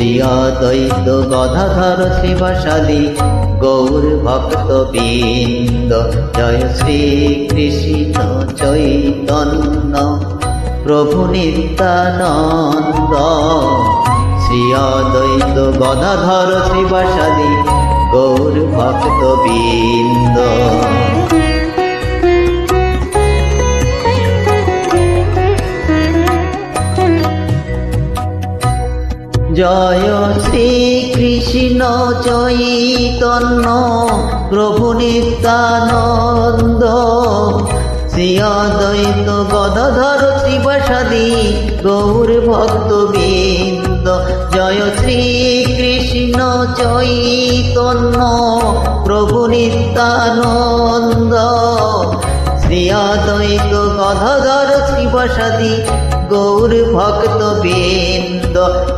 শ্রী অদ্বৈত গদাধর শিবসাদী গৌর ভক্ত বৃন্দ জয় শ্রীকৃষ্ণ চৈতন্য প্রভু নিত্যানন্দ। শ্রী অদ্বৈত গদাধর শিবসাদী গৌর ভক্ত বৃন্দ জয় শ্রীকৃষ্ণ চৈতন্য প্রভু নিত্যানন্দ। শ্রী অদ্বৈত গদাধর শিবসাদী গৌর ভক্ত বৃন্দ জয় শ্রীকৃষ্ণ চৈতন্য প্রভু নিত্যানন্দ। শ্রী অদ্বৈত গদাধর শিবসাদী গৌর ভক্ত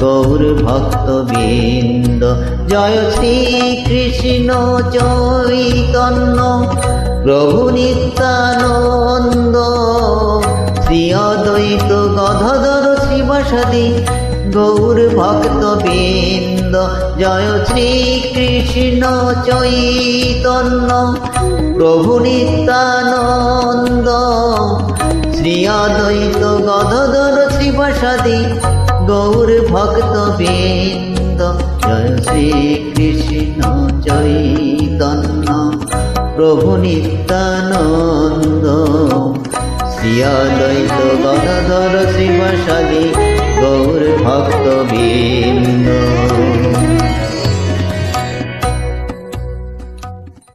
গৌর ভক্ত বৃন্দ জয় শ্রীকৃষ্ণ চৈতন্য প্রভু নিত্যানন্দ। শ্রী অদ্বৈত গদাধর শিবসাদী গৌর ভক্ত বৃন্দ জয় শ্রীকৃষ্ণ, চৈতন্য। প্রভু নিত্যানন্দ। শ্রী অদ্বৈত গদাধর শিবসাদী গৌর ভক্ত বৃন্দ, জয় শ্রী কৃষ্ণ চৈতন্য, প্রভু নিত্যানন্দ। শ্রী গণধর শিবসাদী গৌর ভক্ত বৃন্দ।